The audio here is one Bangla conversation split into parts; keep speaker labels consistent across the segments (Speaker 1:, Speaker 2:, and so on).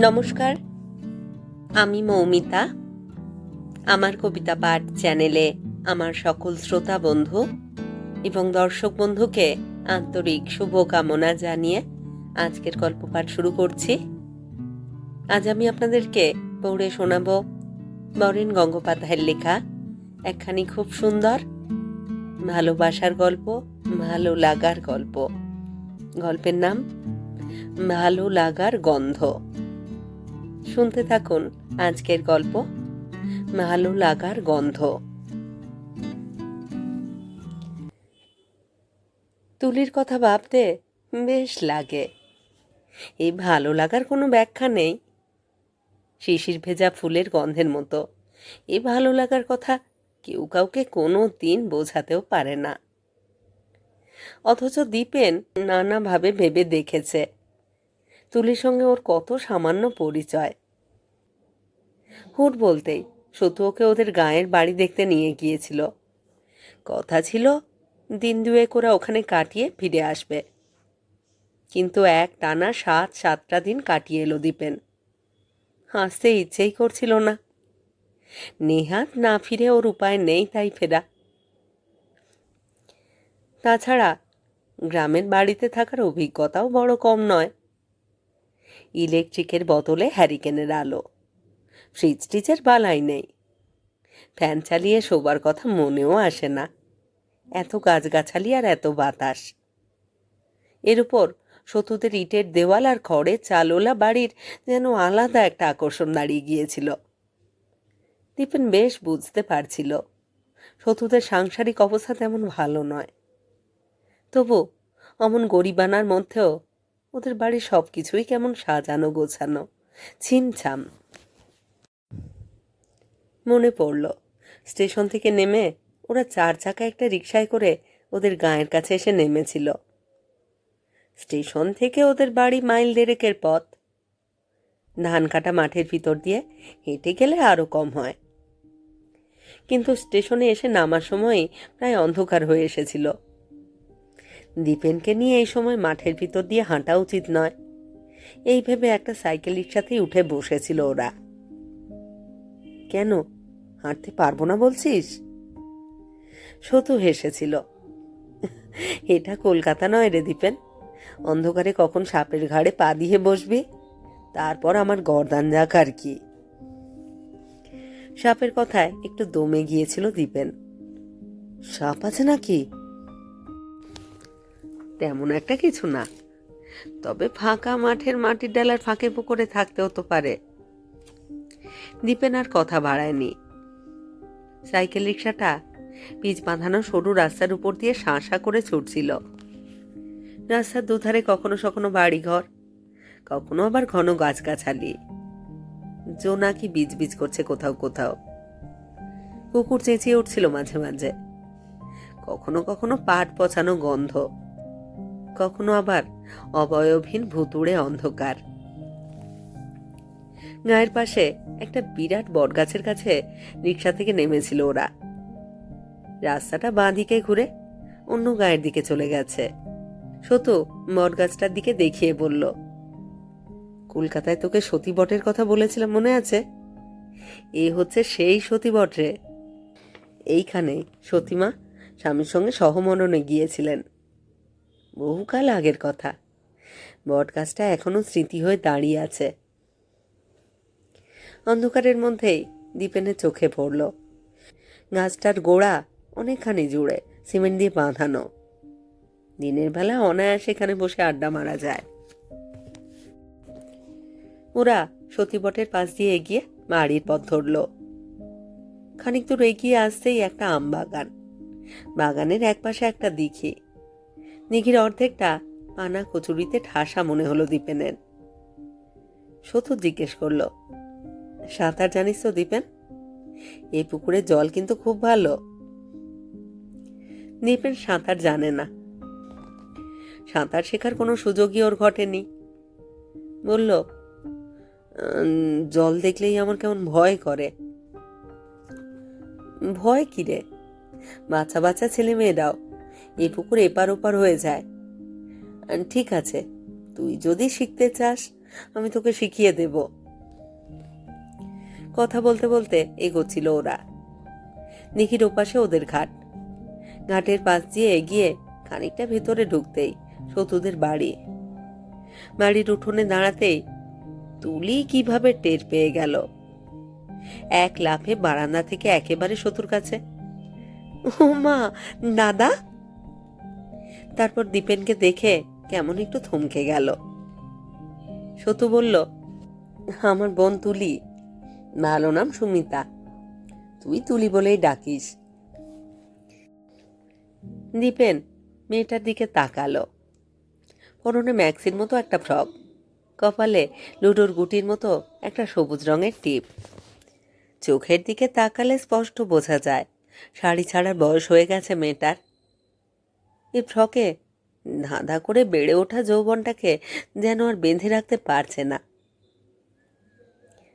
Speaker 1: নমস্কার। আমি মৌমিতা। আমার কবিতা পাঠ চ্যানেলে আমার সকল শ্রোতা বন্ধু এবং দর্শক বন্ধুকে আন্তরিক শুভকামনা জানিয়ে আজকের গল্প পাঠ শুরু করছি। আজ আমি আপনাদেরকে পড়ে শোনাব বরেন গঙ্গোপাধ্যায়ের লেখা, একখানি খুব সুন্দর, ভালোবাসার গল্প, ভালো লাগার গল্প। গল্পের নাম, ভালো লাগার গন্ধ। শুনতে থাকুন আজকের গল্প, ভালো লাগার গন্ধ। তুলির কথা ভাবতে বেশ লাগে। এই ভালো লাগার কোনো ব্যাখ্যা নেই। শিশির ভেজা ফুলের গন্ধের মতো। এ ভালো লাগার কথা কেউ কাউকে কোনো দিন বোঝাতেও পারে না। অথচ দীপেন নানাভাবে ভেবে দেখেছে। তুলির সঙ্গে ওর কত সামান্য পরিচয়। হুট বলতেই সতু ওকে ওদের গায়ের বাড়ি দেখতে নিয়ে গিয়েছিল। কথা ছিল, দিন দুয়েক ওরা ওখানে কাটিয়ে ফিরে আসবে। কিন্তু এক টানা সাত সাতটা দিন কাটিয়ে এলো দীপেন। হাসতে ইচ্ছেই করছিল না। নেহাত না ফিরে ওর উপায় নেই তাই ফেরা। তাছাড়া গ্রামের বাড়িতে থাকার অভিজ্ঞতাও বড় কম নয়। ইলেকট্রিকের বদলে হ্যারিকেনের আলো। ফ্রিজ টিজের বালাই নেই। ফ্যান চালিয়ে শোবার কথা মনেও আসে না। এত গাছগাছালি আর এত বাতাস। এর উপর সতুদের ইটের দেওয়াল আর খড়ে চালোলা বাড়ির যেন আলাদা একটা আকর্ষণ দাঁড়িয়ে গিয়েছিল। দীপেন বেশ বুঝতে পারছিল সতুদের সাংসারিক অবস্থা তেমন ভালো নয়। তবু অমন গরিবানার মধ্যেও ওদের বাড়ির সব কিছুই কেমন সাজানো, গোছানো। ছিমছাম। মনে পড়ল, স্টেশন থেকে নেমে ওরা চার চাকা একটা রিক্সায় করে ওদের গায়ের কাছে এসে নেমেছিল। স্টেশন থেকে ওদের বাড়ি মাইল দেড়েকের পথ। ধান কাটা মাঠের ভিতর দিয়ে হেঁটে গেলে আরও কম হয়। কিন্তু স্টেশনে এসে নামার সময়ই প্রায় অন্ধকার হয়ে এসেছিল। দীপেনকে নিয়ে এই সময় মাঠের ভিতর দিয়ে হাঁটা উচিত নয়। এই ভেবে একটা সাইকেল রিক্সাতেই উঠে বসেছিল ওরা। কেন? হাঁটতে পারব না বলছিস? সতু হেসেছিল। এটা কলকাতা নয় রে দীপেন। অন্ধকারে কখন সাপের ঘাড়ে পা দিয়ে বসবি? তারপর আমার গরদান যাক আর কি। সাপের কথায় একটু দমে গিয়েছিল দীপেন। সাপ আছে নাকি? তেমন একটা কিছু না। তবে ফাঁকা মাঠের মাটির ডালার ফাঁকে পুকুরে থাকতেও তো পারে। দীপেন আর কথা বাড়ায়নি। সাইকেল রিক্সাটা পিচ বাঁধানো সরু রাস্তার উপর দিয়ে শাঁসা করে ছুটছিল। রাস্তার দুধারে কখনো সখনো বাড়িঘর, কখনো আবার ঘন গাছগাছালি। জোনাকি বীজ বীজ করছে কোথাও কোথাও। কুকুর চেঁচিয়ে উঠছিল মাঝে মাঝে। কখনো কখনো পাট পচানো গন্ধ। কখনো আবার অবয়বহীন ভুতুড়ে অন্ধকার। গায়ের পাশে একটা বিরাট বটগাছের কাছে রিক্সা থেকে নেমেছিল ওরা। রাস্তাটা বাঁ দিকে ঘুরে অন্য গায়ের দিকে চলে গেছে। সতু বটগাছটার দিকে দেখিয়ে বলল, কলকাতায় তোকে সতী বটের কথা বলেছিলাম, মনে আছে? এই হচ্ছে সেই সতী বট রে। এইখানে সতীমা স্বামীর সঙ্গে সহমরণে গিয়েছিলেন। বহুকাল আগের কথা। বট গাছটা এখনও স্মৃতি হয়ে দাঁড়িয়ে আছে। অন্ধকারের মধ্যেই দীপেনের চোখে পড়ল। গাছটার গোড়া অনেকখানি জুড়ে, সিমেন্ট দিয়ে বাঁধানো। দিনের বেলা অনায়াসে এখানে বসে আড্ডা মারা যায়। ওরা সতীবটের পাশ দিয়ে এগিয়ে বাড়ির পথ ধরল। খানিক দূর এগিয়ে আসতেই একটা আম বাগান বাগানের একপাশে একটা দিঘি। দিঘির অর্ধেকটা পানা কচুরিতে ঠাসা মনে হলো দীপেনের। সতু জিজ্ঞেস করল, সাঁতার জানিস তো দীপেন? এই পুকুরে জল কিন্তু খুব ভালো। দীপেন সাঁতার জানে না। সাঁতার শেখার কোনো সুযোগই ওর ঘটেনি। বলল জল দেখলেই আমার কেমন ভয় করে। ভয় কি রে? বাচ্চা বাচ্চা ছেলে মেয়েরাও এই পুকুর এপার ওপার হয়ে যায়। ঠিক আছে, তুই যদি শিখতে চাস, আমি তোকে শিখিয়ে দেব। কথা বলতে বলতে এগোচ্ছিল ওরা। নিখির ওপাশে ওদের ঘাট। ঘাটের পাশ দিয়ে এগিয়ে খানিকটা ভেতরে ঢুকতেই সতুদের বাড়ি। বাড়ির উঠোনে দাঁড়াতেই তুলি কীভাবে টের পেয়ে গেল। এক লাফে বারান্দা থেকে একেবারে সতুর কাছে। ও মা, দাদা তারপর দীপেনকে দেখে কেমন একটু থমকে গেল। সতু বলল, আমার বোন তুলি। ভালো নাম সুমিতা। তুই তুলি বলেই ডাকিস। দীপেন মেয়েটার দিকে তাকালো। পরনে ম্যাক্সির মতো একটা ফ্রক, কপালে লুডোর গুটির মতো একটা সবুজ রঙের টিপ। চোখের দিকে তাকালে স্পষ্ট বোঝা যায়, শাড়ি ছাড়ার বয়স হয়ে গেছে মেয়েটার। এই ফ্রকে ধাঁধা করে বেড়ে ওঠা যৌবনটাকে যেন আর বেঁধে রাখতে পারছে না।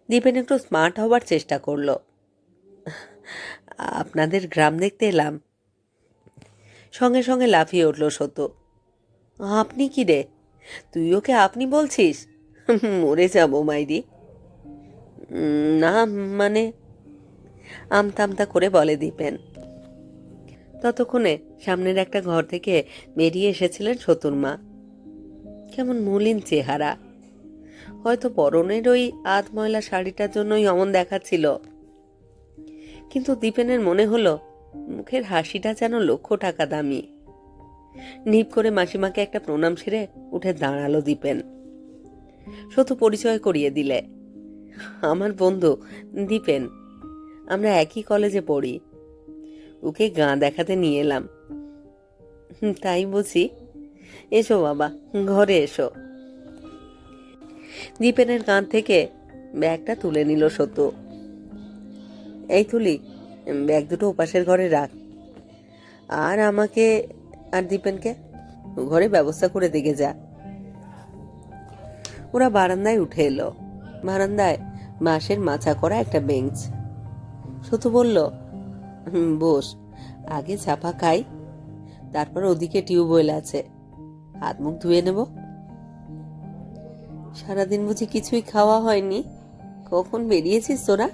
Speaker 1: দীপেন একটু স্মার্ট হবার চেষ্টা করল। আপনাদের গ্রাম দেখতে এলাম। সঙ্গে সঙ্গে লাফিয়ে উঠল সত্য। আপনি কি রে? তুই ওকে আপনি বলছিস? মরে যাব, মাইরি। না মানে আমতা আমতা করে বলে দীপেন। ততক্ষণে সামনের একটা ঘর থেকে বেরিয়ে এসেছিলেন সতুর মা। কেমন মলিন চেহারা। হয়তো পরনের ওই আধ ময়লা শাড়িটার জন্যই অমন দেখাচ্ছিল। কিন্তু দীপেনের মনে হলো, মুখের হাসিটা যেন লক্ষ টাকা দামি। নিপ করে মাসিমাকে একটা প্রণাম সেরে উঠে দাঁড়াল দীপেন। শতু পরিচয় করিয়ে দিলে, আমার বন্ধু, দীপেন, আমরা একই কলেজে পড়ি। ওকে গা দেখাতে নিয়ে এলাম। তাই বুঝি। এসো বাবা, ঘরে এসো। দীপেনের কাঁধ থেকে ব্যাগটা তুলে নিল সতু এই তুলি, ব্যাগ দুটো ওপাশের ঘরে রাখ। আর আমাকে, আর দীপেনকে ঘরে ব্যবস্থা করে দিকে যা। ওরা বারান্দায় উঠে এলো। বারান্দায় বাঁশের মাছা করা একটা বেঞ্চ। সতু বলল "হুম, বস। আগে চাপা খাই তারপর ওদিকে টিউবওয়েল আছে। হাত মুখ ধুয়ে নেব। সারাদিন বুঝি কিছুই খাওয়া হয়নি। কখন বেরিয়েছিস তোরা?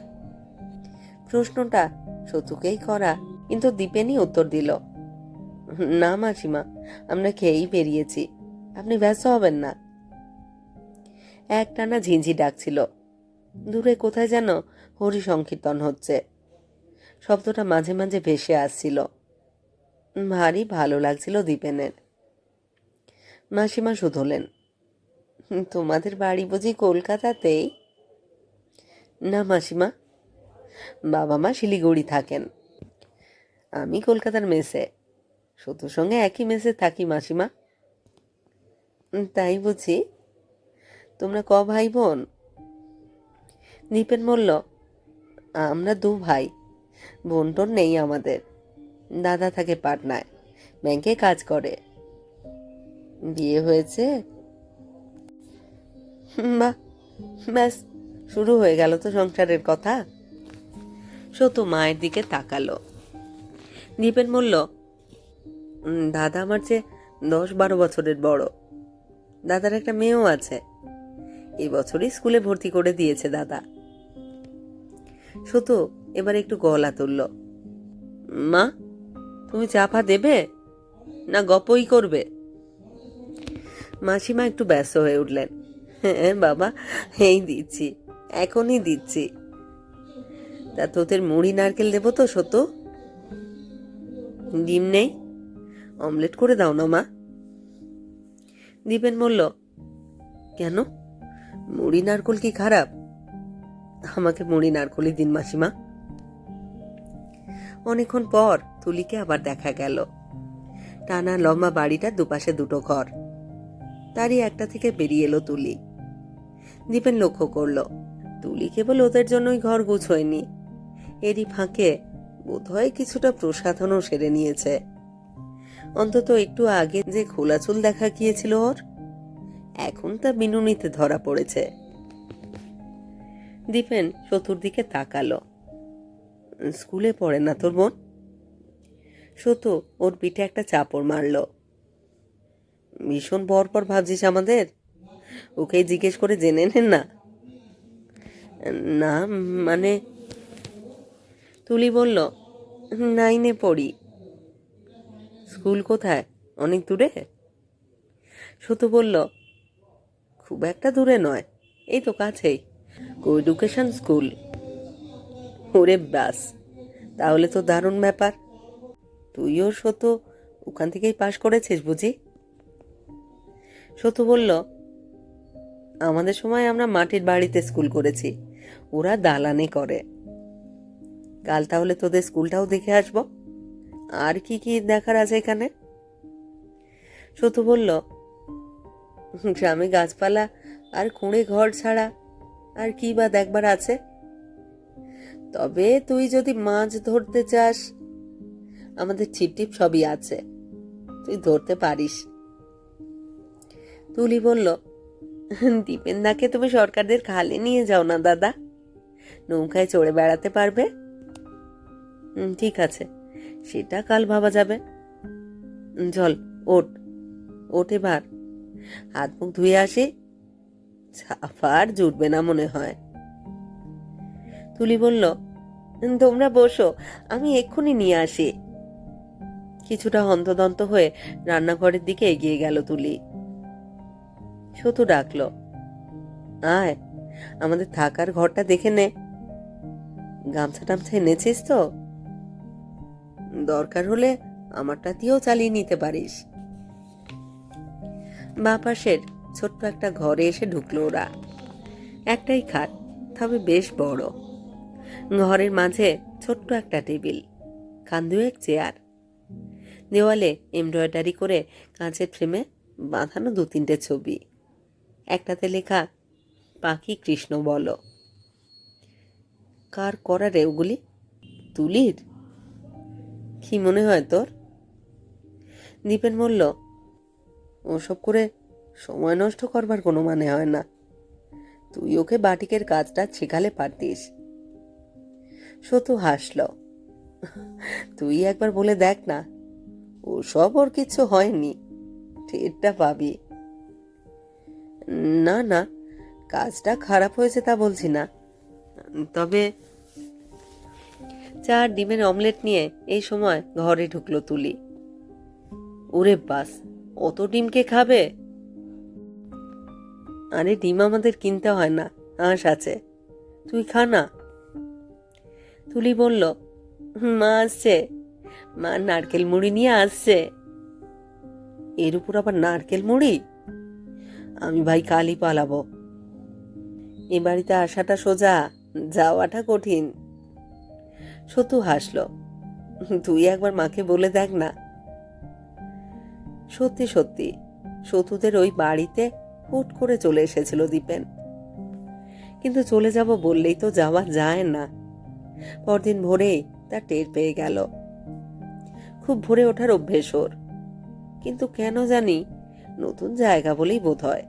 Speaker 1: প্রশ্নটা সতুকেই করা কিন্তু দীপেনই উত্তর দিল। না মাসিমা আমরা খেয়েই বেরিয়েছি। আপনি ব্যস্ত হবেন না। এক টানা ঝিঁঝি ডাকছিল। দূরে কোথায় যেন হরি সংকীর্তন হচ্ছে। শব্দটা মাঝে মাঝে ভেসে আসছিল। ভারী ভালো লাগছিল দীপেনের। মাসিমা শুধলেন, তোমাদের বাড়ি বুঝি কলকাতাতেই? না মাসিমা, বাবা মা শিলিগুড়ি থাকেন। আমি কলকাতার মেসে সতুর সঙ্গে একই মেসে থাকি মাসিমা। তাই বুঝি তোমরা ক ভাই বোন? দীপেন বলল, আমরা দু ভাই। বোন টোন নেই আমাদের। দাদা থাকে পাটনায় ব্যাংকে কাজ করে। বিয়ে হয়েছে? ব্যাস শুরু হয়ে গেল তো সংসারের কথা। সতু মায়ের দিকে তাকালো। দীপেন বলল "উম, দাদা আমার চেয়ে দশ বারো বছরের বড়। দাদার একটা মেয়েও আছে। এই বছরই স্কুলে ভর্তি করে দিয়েছে দাদা। সতু এবার একটু গলা তুলল। মা, তুমি চাপা দেবে? না গপই করবে? মাসিমা একটু ব্যস্ত হয়ে উঠলেন। হ্যাঁ বাবা, এই দিচ্ছি, এখনই দিচ্ছি। তা তোদের মুড়ি, নারকেল দেবো তো, সত্য? ডিম নেই। অমলেট করে দাও না, মা। দীপেন বলল, কেন? মুড়ি, নারকল কি খারাপ? আমাকে মুড়ি, নারকলই দিন, মাসিমা। অনেকক্ষণ পর তুলিকে আবার দেখা গেল। টানা লম্বা বাড়িটার দুপাশে দুটো ঘর। তারই একটা থেকে বেরিয়ে এলো তুলি। দীপেন লক্ষ্য করল, তুলি কেবল ওদের জন্যই ঘর গুছোয়নি। এরই ফাঁকে বোধহয় কিছুটা প্রসাধনও সেরে নিয়েছে। অন্তত একটু আগে যে খোলা চুল দেখা গিয়েছিল ওর, এখন তা বিনুনিতে ধরা পড়েছে। দীপেন চতুর্দিকে তাকালো। স্কুলে পড়ে না তোর বোন? সতু ওর পিঠে একটা চাপড় মারলো। ভীষণ পর পর ভাবছিস আমাদের? ওকে জিজ্ঞেস করে জেনে নেন না। না মানে তুলি বলল, নাইনে পড়ি। স্কুল কোথায়? অনেক দূরে? শুধু বলল, খুব একটা দূরে নয়, এই তো কাছেই। কো এডুকেশন স্কুল ওরে ব্যাস, তাহলে তো দারুণ ব্যাপার। তুইও সতো, ওখান থেকেই পাশ করেছিস বুঝি? সতু বলল, আমাদের সময় আমরা মাটির বাড়িতে স্কুল করেছি, ওরা দালানে করে। কাল তাহলে তোদের স্কুলটাও দেখে আসব। আর কি কি দেখার আছে এখানে? সতু বলল, গ্রামে গাছপালা আর খুঁড়ে ঘর ছাড়া আর কি বা দেখবার আছে? তবে তুই যদি মাছ ধরতে চাস, আমাদের ছিপটিপ সবই আছে। তুই ধরতে পারিস। তুলি বলল, দীপেনদাকে তুমি সরকারদের খালে নিয়ে যাও না, দাদা। নৌকায় চড়ে বেড়াতে পারবে? ঠিক আছে। সেটা কাল ভাবা যাবে। চল ওট ওঠ এবার হাত মুখ ধুয়ে আসি। ছাপার জুটবে না মনে হয়। তুলি বলল, তোমরা বসো, আমি এক্ষুনি নিয়ে আসি। কিছুটা হন্তদন্ত হয়ে রান্নাঘরের দিকে এগিয়ে গেল তুলি। শতু ডাকলো, আয়, আমাদের থাকার ঘরটা দেখে নে। গামছা টামছা এনেছিস তো? দরকার হলে আমারটা দিয়েও চালিয়ে নিতে পারিস। বা পাশের ছোট্ট একটা ঘরে এসে ঢুকলো ওরা। একটাই খাট, তবে বেশ বড়। ঘরের মাঝে ছোট্ট একটা টেবিল এক চেয়ার। দেওয়ালে এমব্রয়ডারি করে কাঁচের ফ্রেমে বাঁধানো দু তিনটে ছবি। একটাতে লেখা, পাখি কৃষ্ণ বল। কার করা রে ওগুলি? তুলির? কি মনে হয় তোর? দীপেন বলল, ওসব করে সময় নষ্ট করবার কোনো মানে হয় না। তুই ওকে বাটিকের কাজটা শেখালে পারতিস। সতু হাসল। তুই একবার বলে দেখ না, ওসব ওর কিছু হয়নি টেরটা পাবি। না না, কাজটা খারাপ হয়েছে তা বলছি না, তবে চার ডিমের অমলেট নিয়ে এই সময় ঘরে ঢুকলো তুলি। ওরে বাস, অত ডিমকে খাবে? আরে, ডিম আমাদের কিনতে হয় না হাঁস আছে। তুই খা না। তুলি বলল, মা আসছে। মা নারকেল মুড়ি নিয়ে আসছে। এর উপর আবার নারকেল মুড়ি? আমি ভাই কালই পালাবো। এ বাড়িতে আসাটা সোজা, যাওয়াটা কঠিন। সতু হাসলো, তুই একবার মাকে বলে দেখ না। সত্যি সত্যি, সতুদের ওই বাড়িতে হুট করে চলে এসেছিল দীপেন। কিন্তু চলে যাব বললেই তো যাওয়া যায় না। পরদিন ভোরেই তার টের পেয়ে গেল। খুব ভোরে ওঠার অভ্যেস ওর। কিন্তু কেন জানি নতুন জায়গা বলেই বোধ হয়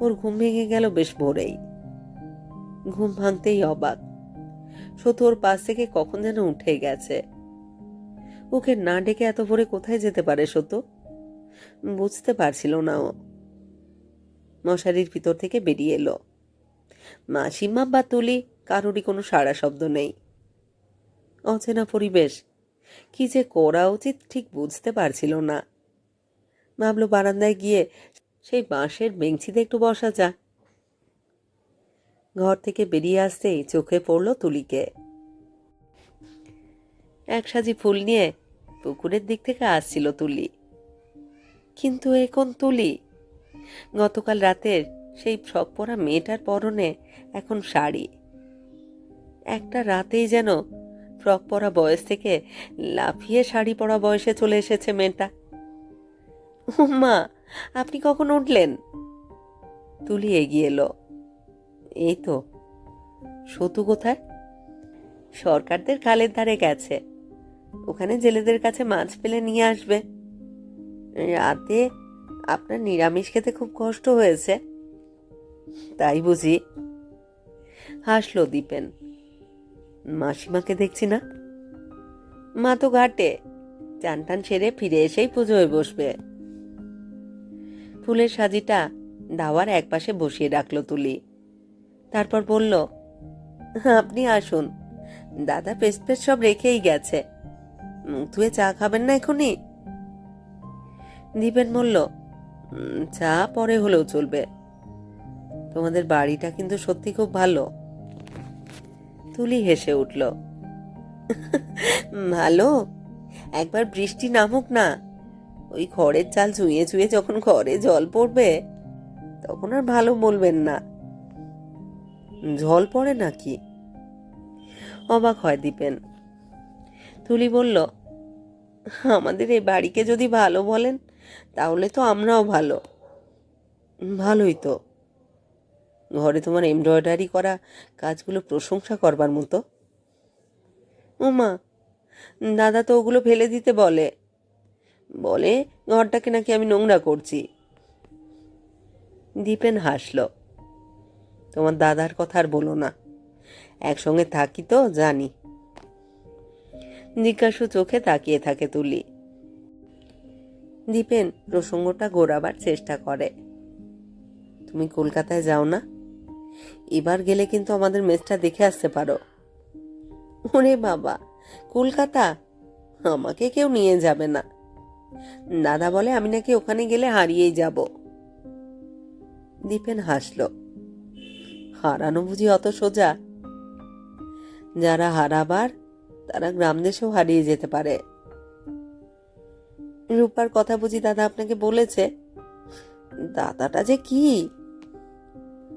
Speaker 1: ওর ঘুম ভেঙে গেল বেশ ভোরেই। ঘুম ভাঙতেই অবাক। সতু ওর পাশ থেকে কখন যেন উঠে গেছে। ওকে না ডেকে এত ভোরে কোথায় যেতে পারে সতু? বুঝতে পারছিল না ও। মশারির ভিতর থেকে বেরিয়ে এলো। মাসিমা বা তুলি কারোরই কোনো সাড়া শব্দ নেই। অচেনা পরিবেশ। কি যে করা উচিত ঠিক বুঝতে পারছিল না। ভাবলো বারান্দায় গিয়ে সেই বাঁশের বেঞ্চিতে একটু বসা যাক। ঘর থেকে বেরিয়ে আসতেই চোখে পড়ল তুলিকে। এক সাজি ফুল নিয়ে পুকুরের দিক থেকে আসছিল তুলি। কিন্তু এখন তুলি? গতকাল রাতের সেই ফ্রক পরা মেয়েটার পরনে এখন শাড়ি। একটা রাতেই যেন ফ্রক পরা বয়স থেকে লাফিয়ে শাড়ি পরা বয়সে চলে এসেছে মেয়েটা। মা আপনি কখন উঠলেন? তুলি এগিয়ে এলো। এই তো। সতু কোথায়? সরকারদের খালের ধারে গেছে। ওখানে জেলেদের কাছে মাছ পেলে নিয়ে আসবে। রাতে আপনার নিরামিষ খেতে খুব কষ্ট হয়েছে। তাই বুঝি। হাসলো দীপেন। মাসিমাকে দেখছি না? মা তো ঘাটে। চান টান সেরে ফিরে এসেই পুজোয় বসবে। ফুলের সাজিটা দাওয়ার একপাশে বসিয়ে রাখল তুলি। তারপর বলল, আপনি আসুন। দাদা পেস্ট পেস্ট সব রেখেই গেছে। মুখ ধুয়ে চা খাবেন না এখনই দীপেন বলল চা পরে হলেও চলবে। তোমাদের বাড়িটা কিন্তু সত্যি খুব ভালো। তুলি হেসে উঠল। ভালো, একবার বৃষ্টি নামুক না। ওই খড়ের চাল চুইয়ে চুইয়ে যখন ঘরে জল পড়বে, তখন আর ভালো বলবেন না। জল পড়ে নাকি? অবাক হয় দীপেন। তুলি বলল, আমাদের এই বাড়িকে যদি ভালো বলেন, তাহলে তো আমরাও ভালো। ভালোই তো। ঘরে তোমার এমব্রয়ডারি করা কাজগুলো প্রশংসা করবার মতো। ওমা দাদা তো ওগুলো ফেলে দিতে বলে। বলে, ঘরটাকে নাকি আমি নোংরা করছি। দীপেন হাসল। তোমার দাদার কথা আর বলো না। একসঙ্গে থাকি তো, জানি। জিজ্ঞাসু চোখে তাকিয়ে থাকে তুলি। দীপেন প্রসঙ্গটা গোড়াবার চেষ্টা করে। তুমি কলকাতায় যাও না? এবার গেলে কিন্তু আমাদের মেসটা দেখে আসতে পারো। ওরে বাবা, কলকাতা? আমাকে কেউ নিয়ে যাবে না। দাদা বলে আমি নাকি ওখানে গেলে হারিয়েই যাব। দীপেন হাসল। হারানো বুঝি অত সোজা? যারা হারাবার, তারা গ্রাম দেশেও হারিয়ে যেতে পারে। রূপার কথা বুঝি দাদা আপনাকে বলেছে? দাদাটা যে কি?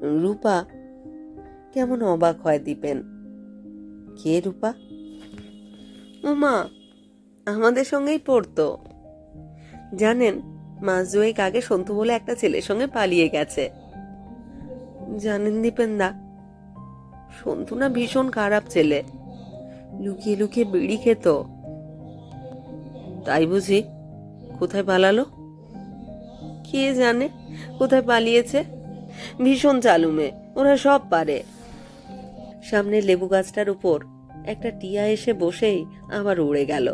Speaker 1: রূপা কেমন অবাক হয় দীপেন। কে রূপা? উমা আমাদের সঙ্গেই পড়তো। জানেন মাস দুয়েক আগে সন্তু বলে একটা ছেলের সঙ্গে পালিয়ে গেছে। জানেন দীপেন দা, সন্তু না ভীষণ খারাপ ছেলে। লুকিয়ে লুকিয়ে বিড়ি খেত। তাই বুঝি কোথায় পালালো? কে জানে কোথায় পালিয়েছে? ভীষণ চালু মেয়ে ওরা সব পারে। সামনে লেবু গাছটার উপর একটা টিয়া এসে বসেই আবার উড়ে গেল।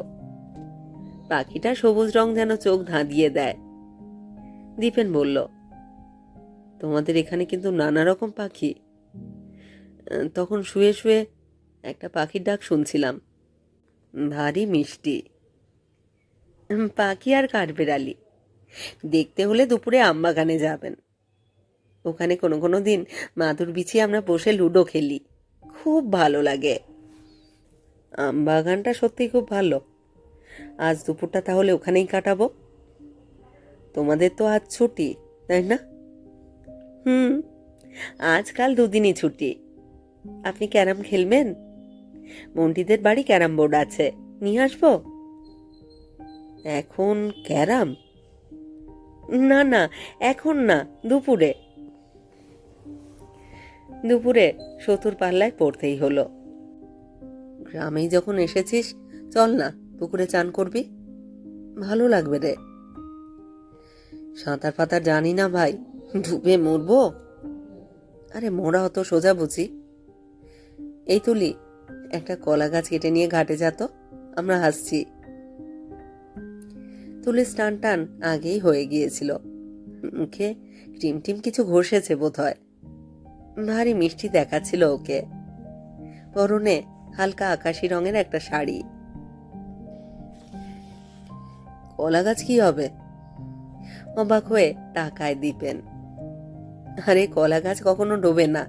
Speaker 1: পাখিটা সবুজ রং যেন চোখ ধাঁধিয়ে দেয়। দীপেন বলল, তোমাদের এখানে কিন্তু নানা রকম পাখি। তখন শুয়ে শুয়ে একটা পাখির ডাক শুনছিলাম, ভারী মিষ্টি। পাখি আর কাঠবেড়ালি। দেখতে হলে দুপুরে আমবাগানে যাবেন। ওখানে কোনো কোনো দিন মাদুর বিছিয়ে আমরা বসে লুডো খেলি। খুব ভালো লাগে। আম বাগানটা সত্যি খুব ভালো। আজ দুপুরটা তাহলে ওখানেই কাটাবো। তোমাদের তো আজ ছুটি, তাই না? হুম, আজকাল দুদিনই ছুটি। আপনি ক্যারাম খেলবেন? মন্টিদের বাড়ি ক্যারাম বোর্ড আছে, নিয়ে আসব? এখন ক্যারাম? না না, এখন না, দুপুরে। দুপুরে সতুর পাল্লায় পড়তেই হলো। গ্রামেই যখন এসেছিস, চল না, পুকুরে চান করবি। ভালো লাগবে রে। সাঁতার ফাতার জানি না ভাই, ডুবে মরবো? আরে মোরা অত সোজা বুঝি। এই তুলি, একটা কলা গাছ কেটে নিয়ে ঘাটে যা তো, আমরা হাসছি। তুলি স্নান টান আগেই হয়ে গিয়েছিল। মুখে টিম টিম কিছু ঘষেছে বোধ হয় ভারী মিষ্টি দেখাচ্ছিল ওকে। পরনে হালকা আকাশি রঙের একটা শাড়ি। কলা গাছ কি হবে? অবাক হয়ে তাকায় দিবেন আরে, কলা গাছ কখনো ডোবে না।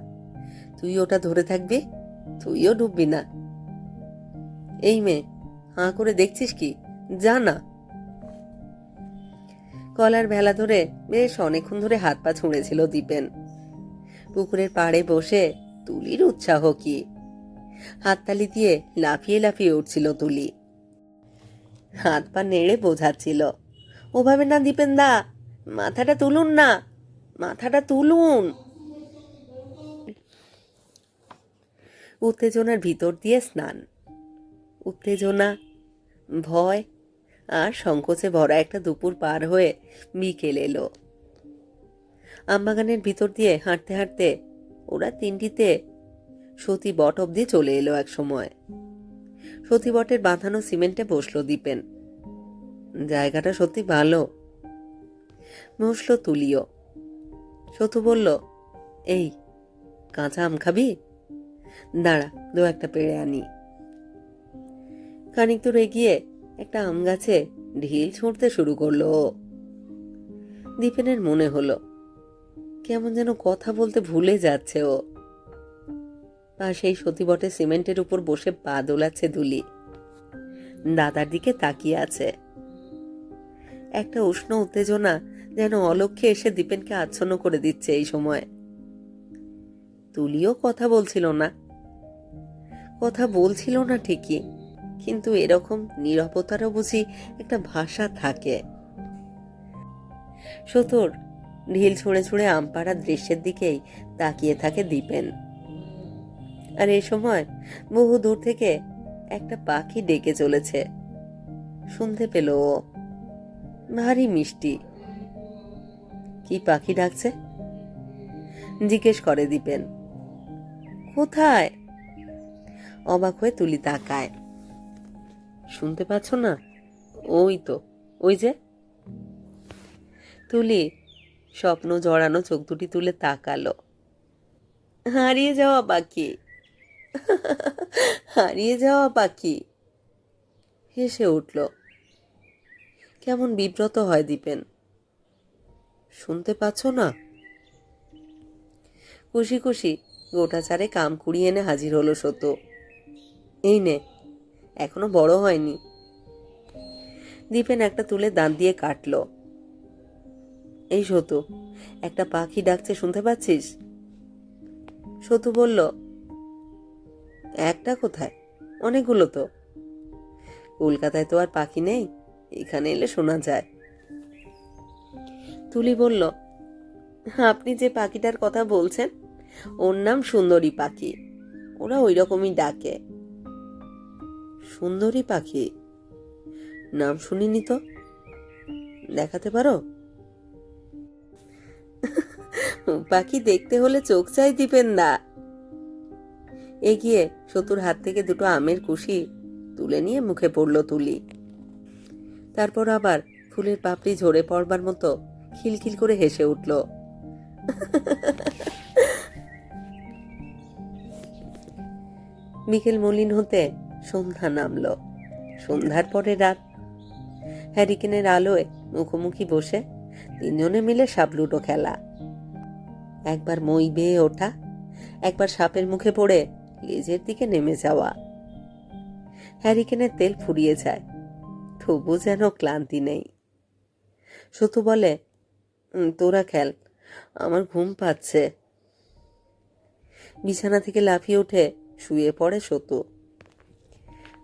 Speaker 1: তুই ওটা ধরে থাকবি? তুইও ডুববি না। এই মেয়ে, হাঁ করে দেখছিস কি? যা না। কলার ভেলা ধরে বেশ অনেকক্ষণ ধরে হাত পা ছুঁড়েছিল দীপেন। পুকুরের পাড়ে বসে তুলির উৎসাহ কি? হাততালি দিয়ে লাফিয়ে লাফিয়ে উঠছিল তুলি। হাত পা নেড়ে বোঝাচ্ছিল, ওভাবে না দীপেন দা, মাথাটা তুলুন না, মাথাটা তুলুন। উত্তেজনার ভিতর দিয়ে স্নান। উত্তেজনা, ভয় আর সংকোচে ভরা একটা দুপুর পার হয়ে বিকেল এলো। আমবাগানের ভিতর দিয়ে হাঁটতে হাঁটতে ওরা তিনটিতে সতী বট অব্দি চলে এলো এক সময়। সতী বটের বাঁধানো সিমেন্টে বসল দীপেন জায়গাটা সত্যি ভালো। বসল তুলিও। সতু বলল, এই, কাঁচা আম খাবি? দাঁড়া, দু একটা পেড়ে আনি। খানিক দূর এগিয়ে একটা আম গাছে ঢিল ছুঁড়তে শুরু করল দীপেনের মনে হলো কেমন যেন কথা বলতে ভুলে যাচ্ছে ও। পাশেই সতীবটে সিমেন্টের উপর বসে পা দোলাচ্ছে দুলি। দাদার দিকে তাকিয়ে আছে। একটা উষ্ণ উত্তেজনা যেন অলক্ষ্যে এসে দীপেনকে আচ্ছন্ন করে দিচ্ছে এই সময়। তুলিও কথা বলছিল না। কথা বলছিল না ঠিকই, কিন্তু এরকম নিরবতারও বুঝি একটা ভাষা থাকে। সতর ঢিল ছুঁড়ে ছুঁড়ে আমপাড়ার দৃশ্যের দিকেই তাকিয়ে থাকে দীপেন। আর এই সময় বহু দূর থেকে একটা পাখি ডেকে চলেছে। শুনতে পেল ও। ভারী মিষ্টি। কি পাখি ডাকছে? জিজ্ঞেস করে দীপেন। কোথায়? অবাক হয়ে তুলি তাকায়। শুনতে পাচ্ছ না? ওই তো। ওই যে। তুলি স্বপ্ন জড়ানো চোখ দুটি তুলে তাকালো। হারিয়ে যাওয়া পাখি হারিয়ে যাওয়া পাখি হেসে উঠল। কেমন বিব্রত হয় দীপেন। শুনতে পাচ্ছ না? খুশি খুশি গোটা চারে কাম কুড়িয়ে এনে হাজির হলো সত্য। এই নে, এখনও বড় হয়নি। দীপেন একটা তুলে দাঁত দিয়ে কাটলো। এই সতু, একটা পাখি ডাকছে, শুনতে পাচ্ছিস? সতু বলল, একটা কোথায়? অনেকগুলো তো। কলকাতায় তো আর পাখি নেই, এখানে এলে শোনা যায়। তুলি বলল, আপনি যে পাখিটার কথা বলছেন, ওর নাম সুন্দরী পাখি। ওরা ওই রকমই ডাকে। সুন্দরী পাখি? নাম শুনিনি তো। দেখাতে পারো? পাখি দেখতে হলে চোখ চাই দিবেন না। এগিয়ে সতুর হাত থেকে দুটো আমের কুশি তুলে নিয়ে মুখে পড়ল তুলি। তারপর আবার ফুলের পাপড়ি ঝরে পড়বার মতো খিলখিল করে হেসে উঠল। বিকেল মলিন হতে সন্ধ্যা নামল। সন্ধ্যার পরে রাত। হ্যারিকেনের আলোয় মুখোমুখি বসে তিনজনে মিলে সাপলুটো খেলা। একবার মই বেয়ে ওঠা, একবার সাপের মুখে পড়ে লেজের দিকে নেমে যাওয়া। হ্যারিকেনের তেল ফুরিয়ে যায় তবু যেন ক্লান্তি নেই। সতু বলে তোরা খেল, আমার ঘুম পাচ্ছে। বিছানা থেকে লাফিয়ে উঠে শুয়ে পড়ে সতু।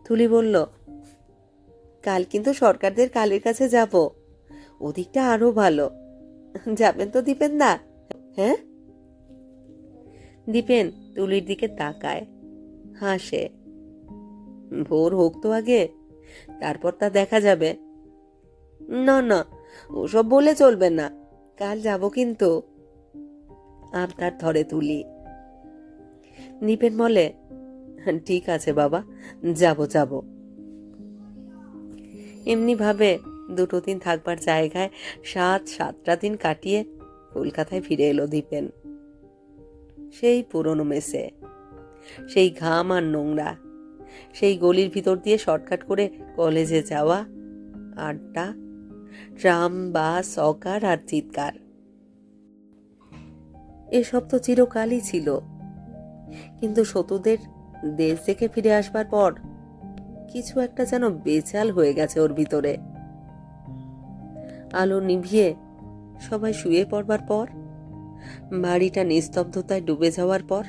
Speaker 1: তুলি বলল, কাল কিন্তু সরকারদের কালের কাছে যাব, ওদিকটা আরও ভালো। যাবেন তো দীপেন দা হ্যাঁ? দীপেন তুলির দিকে তাকায়। হাসে। ভোর হোক তো আগে, তারপর তা দেখা যাবে। না না, ওসব বলে চলবে না, কাল যাব কিন্তু। আবদার ধরে তুলি। দীপেন বলে, ঠিক আছে বাবা, যাব যাব। এমনি ভাবে দুটো দিন থাকবার জায়গায় সাত, সাতটা দিন কাটিয়ে কলকাতায় ফিরে এলো দীপেন। সেই পুরনো মেসে। সেই ঘাম আর নোংরা। সেই গলির ভিতর দিয়ে শর্টকাট করে কলেজে যাওয়া, আড্ডা ট্রাম বাস অকার আর চিৎকার। এসব তো চিরকালই ছিল। কিন্তু সতুদের দেশ থেকে ফিরে আসবার পর কিছু একটা যেন বেচাল হয়ে গেছে ওর ভিতরে। আলো নিভিয়ে সবাই শুয়ে পড়বার পর বাড়িটা নিস্তব্ধতায় ডুবে যাওয়ার পর?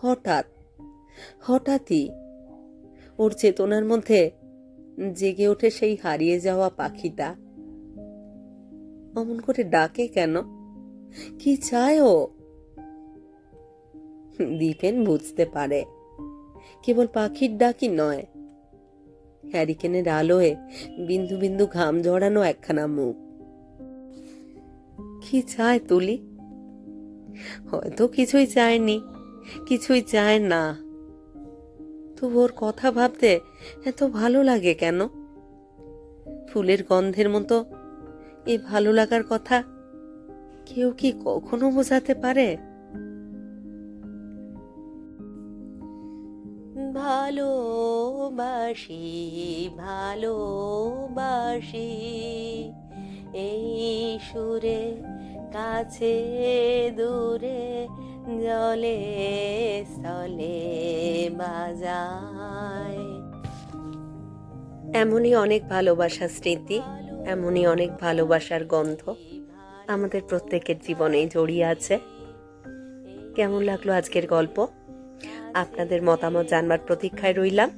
Speaker 1: হঠাৎ, হঠাৎই ওর চেতনার মধ্যে জেগে ওঠে সেই হারিয়ে যাওয়া পাখিটা। অমন করে ডাকে কেন? কি চায় ও? দীপেন বুঝতে পারে। কেবল পাখির ডাকি নয়। হ্যারিকেনের আলোয় বিন্দু বিন্দু ঘাম জড়ানো একখানা মুখ। কি চায় তুলি? হয়তো কিছুই চায়নি, কিছুই চায় না। তবু ওর কথা ভাবতে এত ভালো লাগে কেন? ফুলের গন্ধের মতো এ ভালো লাগার কথা কেউ কি কখনো বোঝাতে পারে? ভালোবাসি ভালোবাসি, এই সুরে কাছে দূরে জলে স্থলে বাজায়। এমনই অনেক ভালোবাসার স্মৃতি, এমনই অনেক ভালোবাসার গন্ধ আমাদের প্রত্যেকের জীবনেই জড়িয়ে আছে। কেমন লাগল আজকের গল্প? আপনাদের মতামত জানবার প্রতীক্ষায় রইলাম।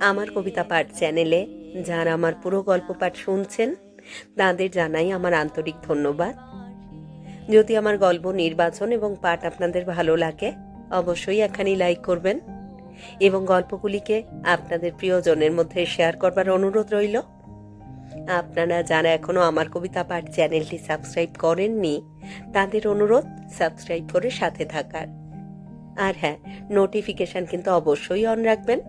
Speaker 1: আমার কবিতা পাঠ চ্যানেলে যারা আমার পুরো গল্প পাঠ শুনছেন, তাদের জানাই আমার আন্তরিক ধন্যবাদ। যদি আমার গল্প নির্বাচন এবং পাঠ আপনাদের ভালো লাগে, অবশ্যই এখানে লাইক করবেন এবং গল্পগুলিকে আপনাদের প্রিয়জনের মধ্যে শেয়ার করবার অনুরোধ রইল। আপনারা যারা এখনও আমার কবিতা পাঠ চ্যানেলটি সাবস্ক্রাইব করেননি, তাদের অনুরোধ সাবস্ক্রাইব করে সাথে থাকার। আর হ্যাঁ নোটিফিকেশান কিন্তু অবশ্যই অন রাখবেন,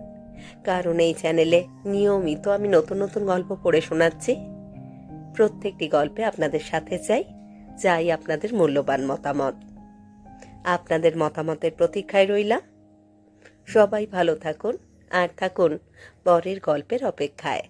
Speaker 1: কারণ এই চ্যানেলে নিয়মিত আমি নতুন নতুন গল্প পড়ে শোনাচ্ছি। প্রত্যেকটি গল্পে আপনাদের সাথে চাই। চাই আপনাদের মূল্যবান মতামত। আপনাদের মতামতের প্রতীক্ষায় রইলাম। সবাই ভালো থাকুন, আর থাকুন পরের গল্পের অপেক্ষায়।